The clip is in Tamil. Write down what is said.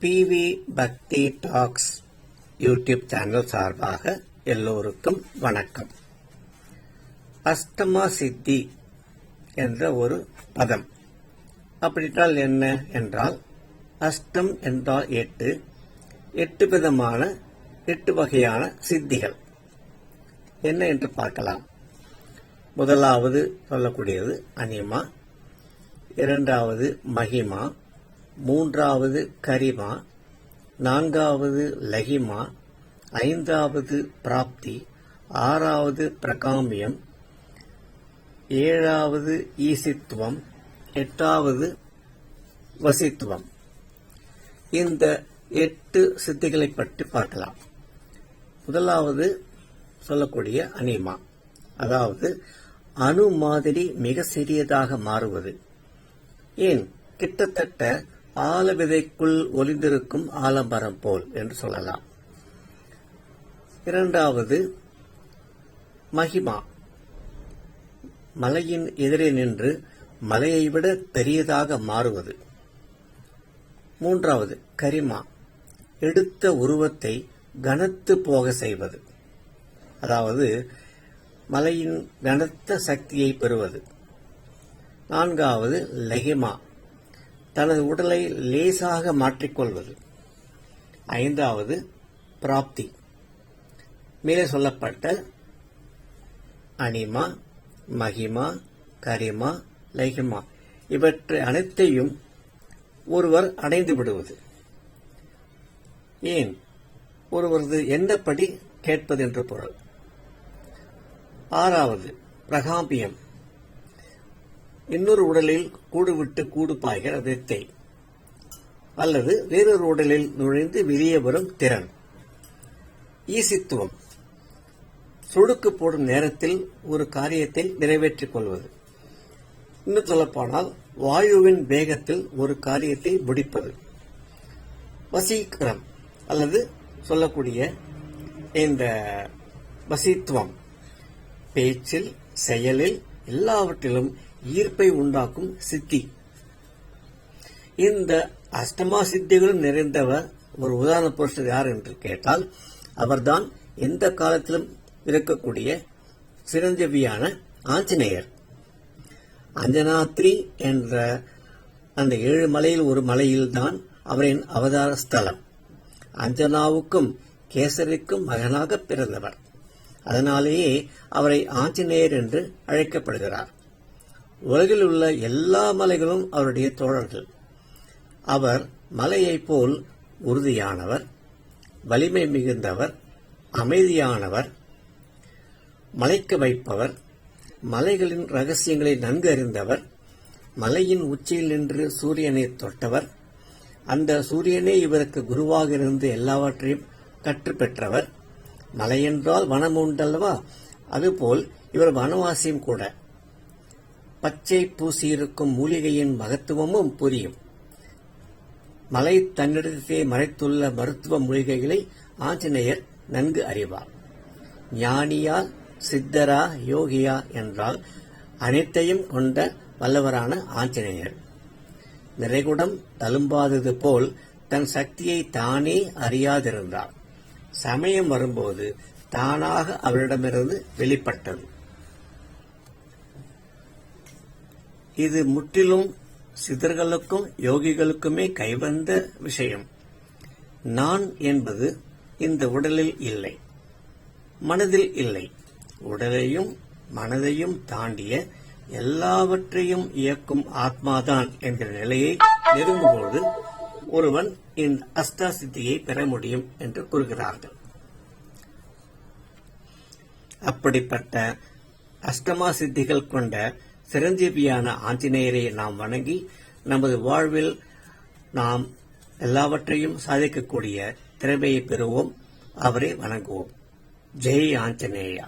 பிவி பக்தி டாக்ஸ் யூடியூப் சேனல் சார்பாக எல்லோருக்கும் வணக்கம். அஷ்டமா சித்தி என்ற ஒரு பதம். அப்படிட்டால் என்ன என்றால் அஷ்டம் என்றால் எட்டு எட்டு விதமான எட்டு வகையான சித்திகள். என்ன என்று பார்க்கலாம். முதலாவது சொல்லக்கூடியது அனிமா இரண்டாவது மகிமா மூன்றாவது கரிமா நான்காவது லகிமா ஐந்தாவது பிராப்தி ஆறாவது பிரகாமியம் ஏழாவது ஈசித்துவம் எட்டாவது வசித்துவம். இந்த எட்டு சித்திகளை பற்றி பார்க்கலாம். முதலாவது சொல்லக்கூடிய அனிமா அதாவது அணு மாதிரி மிக சிறியதாக மாறுவது. ஏன்? கிட்டத்தட்ட ஆல விதைக்குள் ஒளிந்திருக்கும் ஆலமரம் போல் என்று சொல்லலாம். இரண்டாவது மகிமா. மலையின் எதிரே நின்று மலையை விட பெரியதாக மாறுவது. மூன்றாவது கரிமா. எடுத்த உருவத்தை கனத்து போக செய்வது. அதாவது மலையின் கனத்த சக்தியை பெறுவது. நான்காவது லெகிமா. தனது உடலை லேசாக மாற்றிக்கொள்வது. ஐந்தாவது பிராப்தி. மேலே சொல்லப்பட்ட அனிமா மகிமா கரிமா லைகிமா இவற்றை அனைத்தையும் ஒருவர் அடைந்து விடுவது. ஏன்? ஒருவரது எந்தப்படி கேட்பது என்று பொருள். ஆறாவது பிரகாம்பியம். இன்னொரு உடலில் கூடு விட்டு கூடு பாய்கிற வித்தை அல்லது வேறொரு உடலில் நுழைந்து வெளியே வரும் திறன். ஈசித்துவம். சொடுக்கு போடும் நேரத்தில் ஒரு காரியத்தை நிறைவேற்றிக் கொள்வது. இன்னும் சொல்லப்போனால் வாயுவின் வேகத்தில் ஒரு காரியத்தை முடிப்பது. வசீகரம் அல்லது சொல்லக்கூடிய இந்த வசித்துவம். பேச்சில் செயலில் எல்லாவற்றிலும் ஈர்ப்பை உண்டாக்கும் சித்தி. இந்த அஷ்டமா சித்திகளும் நிறைந்தவர் ஒரு உதாரண புருஷர் யார் என்று கேட்டால் அவர்தான் எந்த காலத்திலும் இருக்கக்கூடிய சிரஞ்சீவியான ஆஞ்சநேயர். அஞ்சனாத்ரி என்ற அந்த ஏழு மலையில் ஒரு மலையில்தான் அவரின் அவதார ஸ்தலம். அஞ்சனாவுக்கும் கேசரிக்கும் மகனாக பிறந்தவர். அதனாலேயே அவரை ஆஞ்சநேயர் என்று அழைக்கப்படுகிறார். உலகில் உள்ள எல்லா மலைகளும் அவருடைய தோழர்கள். அவர் மலையைப் போல் உறுதியானவர் வலிமை மிகுந்தவர் அமைதியானவர் மலைக்கு வைப்பவர் மலைகளின் ரகசியங்களை நன்கு அறிந்தவர் மலையின் உச்சியில் நின்று சூரியனை தொட்டவர் அந்த சூரியனே இவருக்கு குருவாக இருந்து எல்லாவற்றையும் கற்று பெற்றவர் மலையென்றால் வனம் உண்டல்லவா அதுபோல் இவர் வனவாசியும் கூட. பச்சை பூசியிருக்கும் மூலிகையின் மகத்துவமும் புரியும். மலை தன்னிடத்தை மறைத்துள்ள மருத்துவ மூலிகைகளை ஆஞ்சநேயர் நன்கு அறிவார். ஞானியா சித்தரா யோகியா என்றால் அனைத்தையும் கொண்ட வல்லவரான ஆஞ்சநேயர். நிறைகுடம் தழும்பாதது போல் தன் சக்தியை தானே அறியாதிருந்தார். சமயம் வரும்போது தானாக அவரிடமிருந்து வெளிப்பட்டது. இது முற்றிலும் சிதர்களுக்கும் யோகிகளுக்குமே கைவந்த விஷயம். நான் என்பது இந்த உடலில் இல்லை மனதில் இல்லை. உடலையும் மனதையும் தாண்டிய எல்லாவற்றையும் இயக்கும் ஆத்மாதான் என்கிற நிலையை நெருங்கும்போது ஒருவன் இந்த அஷ்டாசித்தியை பெற முடியும் என்று கூறுகிறார்கள். அப்படிப்பட்ட அஷ்டமா சித்திகள் கொண்ட சிரஞ்சீவியான ஆஞ்சநேயரை நாம் வணங்கி நமது வாழ்வில் நாம் எல்லாவற்றையும் சாதிக்கக்கூடிய திறமையை பெறுவோம். அவரை வணங்குவோம். ஜெய் ஆஞ்சநேயா.